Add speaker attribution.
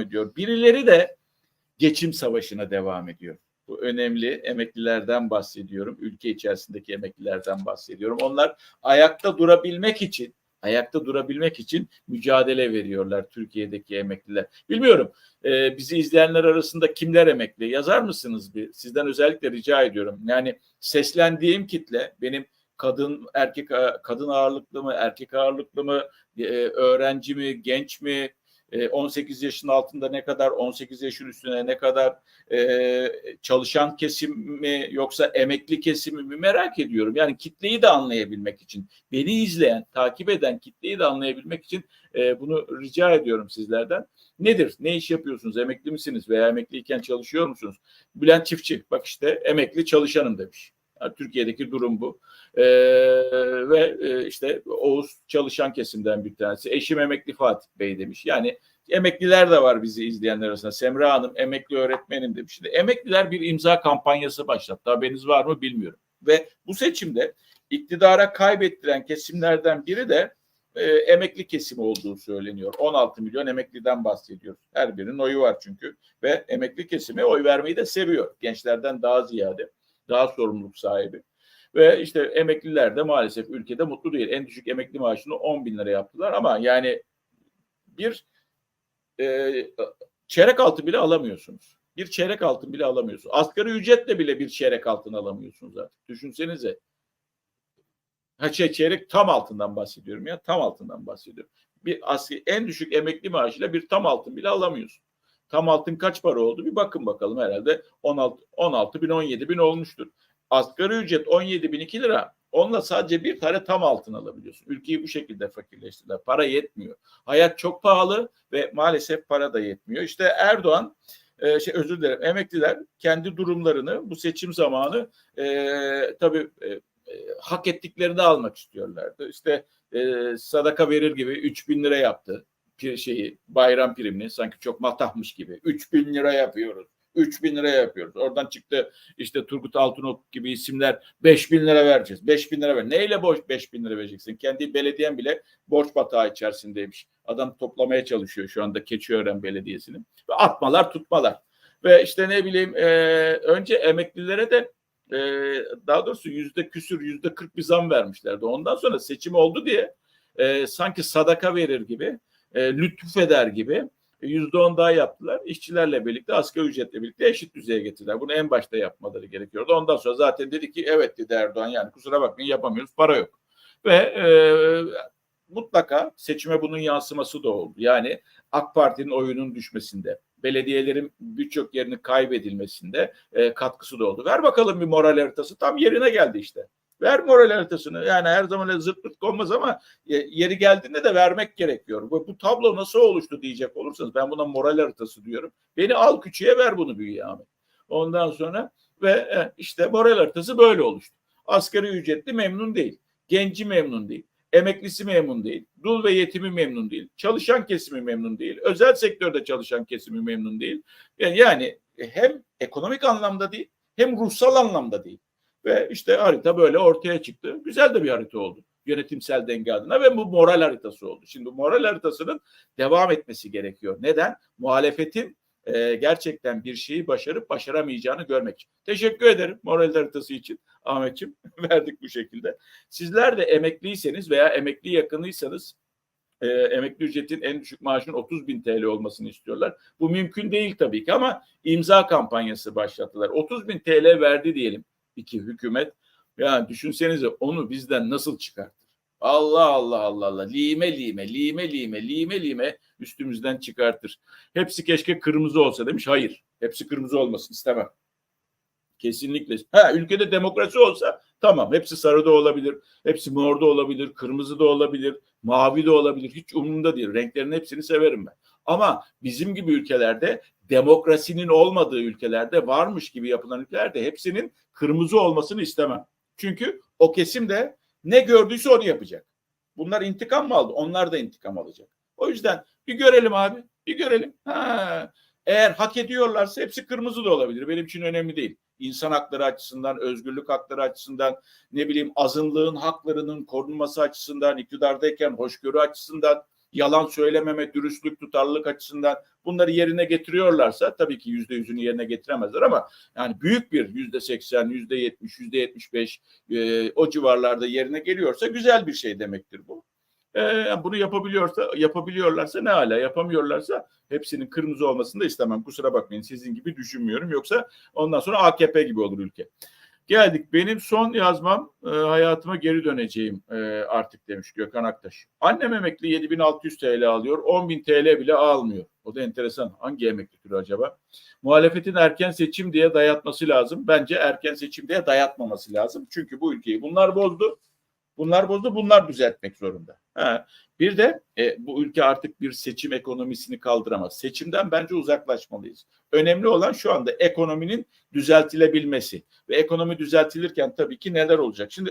Speaker 1: ediyor. Birileri de geçim savaşına devam ediyor. Bu önemli emeklilerden bahsediyorum. Ülke içerisindeki emeklilerden bahsediyorum. Onlar ayakta durabilmek için ayakta durabilmek için mücadele veriyorlar Türkiye'deki emekliler. Bilmiyorum e, bizi izleyenler arasında kimler emekli yazar mısınız bir? Sizden özellikle rica ediyorum. Yani seslendiğim kitle benim kadın erkek kadın ağırlıklı mı erkek ağırlıklı mı e, öğrenci mi genç mi 18 yaşın altında ne kadar, 18 yaşın üstüne ne kadar e, çalışan kesim mi yoksa emekli kesimi mi merak ediyorum. Yani kitleyi de anlayabilmek için, beni izleyen, takip eden kitleyi de anlayabilmek için e, bunu rica ediyorum sizlerden. Nedir? Ne iş yapıyorsunuz? Emekli misiniz veya emekliyken çalışıyor musunuz? Bülent Çiftçi, bak işte emekli çalışanım demiş. Türkiye'deki durum bu. Ee, ve e, işte Oğuz çalışan kesimden bir tanesi. Eşim emekli Fatih Bey demiş. Yani emekliler de var bizi izleyenler arasında. Semra Hanım emekli öğretmenim demiş. Şimdi emekliler bir imza kampanyası başlattı. Haberiniz var mı bilmiyorum. Ve bu seçimde iktidara kaybettiren kesimlerden biri de e, emekli kesimi olduğu söyleniyor. 16 milyon emekliden bahsediyoruz. Her birinin oyu var çünkü ve emekli kesimi oy vermeyi de seviyor. Gençlerden daha ziyade, daha sorumluluk sahibi. Ve işte emekliler de maalesef ülkede mutlu değil. En düşük emekli maaşını 10 bin lira yaptılar ama yani bir e, çeyrek altın bile alamıyorsunuz. Bir çeyrek altın bile alamıyorsunuz. Asgari ücretle bile bir çeyrek altın alamıyorsunuz artık. Düşünsenize. Ha şey, çeyrek tam altından bahsediyorum ya. Tam altından bahsediyorum. Bir asgari, en düşük emekli maaşıyla bir tam altın bile alamıyorsun. Tam altın kaç para oldu? Bir bakın bakalım herhalde 16, 16 bin 17 bin olmuştur. Asgari ücret 17 bin 2 lira. Onunla sadece bir tane tam altın alabiliyorsun. Ülkeyi bu şekilde fakirleştirdiler. Para yetmiyor. Hayat çok pahalı ve maalesef para da yetmiyor. İşte Erdoğan e, şey özür dilerim emekliler kendi durumlarını bu seçim zamanı e, tabii e, e, hak ettiklerini almak istiyorlardı. İşte e, sadaka verir gibi 3 bin lira yaptı şeyi bayram primini sanki çok matahmış gibi 3 bin lira yapıyoruz 3 bin lira yapıyoruz. Oradan çıktı işte Turgut Altınok gibi isimler 5 bin lira vereceğiz. 5 bin lira ver. Neyle borç 5 bin lira vereceksin? Kendi belediyen bile borç batağı içerisindeymiş. Adam toplamaya çalışıyor şu anda Keçiören Belediyesi'ni. Ve atmalar tutmalar. Ve işte ne bileyim e, önce emeklilere de e, daha doğrusu yüzde küsür yüzde kırk bir zam vermişlerdi. Ondan sonra seçim oldu diye e, sanki sadaka verir gibi e, lütuf eder gibi yüzde on daha yaptılar. İşçilerle birlikte asgari ücretle birlikte eşit düzeye getirdiler. Bunu en başta yapmaları gerekiyordu. Ondan sonra zaten dedi ki evet dedi Erdoğan yani kusura bakmayın yapamıyoruz para yok. Ve e, mutlaka seçime bunun yansıması da oldu. Yani AK Parti'nin oyunun düşmesinde, belediyelerin birçok yerini kaybedilmesinde e, katkısı da oldu. Ver bakalım bir moral haritası tam yerine geldi işte. Ver moral haritasını. Yani her zaman öyle konmaz ama yeri geldiğinde de vermek gerekiyor. Bu, bu tablo nasıl oluştu diyecek olursanız ben buna moral haritası diyorum. Beni al küçüğe ver bunu büyüğe Ahmet. Ondan sonra ve e, işte moral haritası böyle oluştu. Asgari ücretli memnun değil. Genci memnun değil. Emeklisi memnun değil. Dul ve yetimi memnun değil. Çalışan kesimi memnun değil. Özel sektörde çalışan kesimi memnun değil. Yani, yani hem ekonomik anlamda değil hem ruhsal anlamda değil. Ve işte harita böyle ortaya çıktı. Güzel de bir harita oldu yönetimsel denge adına ve bu moral haritası oldu. Şimdi moral haritasının devam etmesi gerekiyor. Neden? Muhalefetin e, gerçekten bir şeyi başarıp başaramayacağını görmek için. Teşekkür ederim moral haritası için Ahmetciğim. Verdik bu şekilde. Sizler de emekliyseniz veya emekli yakınıysanız e, emekli ücretin en düşük maaşının 30 bin TL olmasını istiyorlar. Bu mümkün değil tabii ki ama imza kampanyası başlattılar. 30 bin TL verdi diyelim iki hükümet. Yani düşünsenize onu bizden nasıl çıkartır? Allah Allah Allah Allah lime lime lime lime lime lime üstümüzden çıkartır. Hepsi keşke kırmızı olsa demiş. Hayır. Hepsi kırmızı olmasın istemem. Kesinlikle. Ha ülkede demokrasi olsa tamam hepsi sarı da olabilir. Hepsi mor da olabilir. Kırmızı da olabilir. Mavi de olabilir. Hiç umurumda değil. Renklerin hepsini severim ben. Ama bizim gibi ülkelerde demokrasinin olmadığı ülkelerde varmış gibi yapılan ülkelerde hepsinin kırmızı olmasını istemem. Çünkü o kesim de ne gördüyse onu yapacak. Bunlar intikam mı aldı? Onlar da intikam alacak. O yüzden bir görelim abi. Bir görelim. Ha, eğer hak ediyorlarsa hepsi kırmızı da olabilir. Benim için önemli değil. İnsan hakları açısından, özgürlük hakları açısından, ne bileyim azınlığın haklarının korunması açısından, iktidardayken hoşgörü açısından yalan söylememe, dürüstlük, tutarlılık açısından bunları yerine getiriyorlarsa tabii ki yüzde yüzünü yerine getiremezler ama yani büyük bir yüzde seksen, yüzde yetmiş, yüzde yetmiş beş e, o civarlarda yerine geliyorsa güzel bir şey demektir bu. E, bunu yapabiliyorsa yapabiliyorlarsa ne hala yapamıyorlarsa hepsinin kırmızı olmasını da istemem. Kusura bakmayın sizin gibi düşünmüyorum. Yoksa ondan sonra AKP gibi olur ülke. Geldik. Benim son yazmam e, hayatıma geri döneceğim e, artık demiş Gökhan Aktaş. Annem emekli 7600 TL alıyor. 10.000 TL bile almıyor. O da enteresan. Hangi emekli türü acaba? Muhalefetin erken seçim diye dayatması lazım. Bence erken seçim diye dayatmaması lazım. Çünkü bu ülkeyi bunlar bozdu. Bunlar bozdu. Bunlar düzeltmek zorunda. Ha. Bir de e, bu ülke artık bir seçim ekonomisini kaldıramaz. Seçimden bence uzaklaşmalıyız. Önemli olan şu anda ekonominin düzeltilebilmesi ve ekonomi düzeltilirken tabii ki neler olacak? Şimdi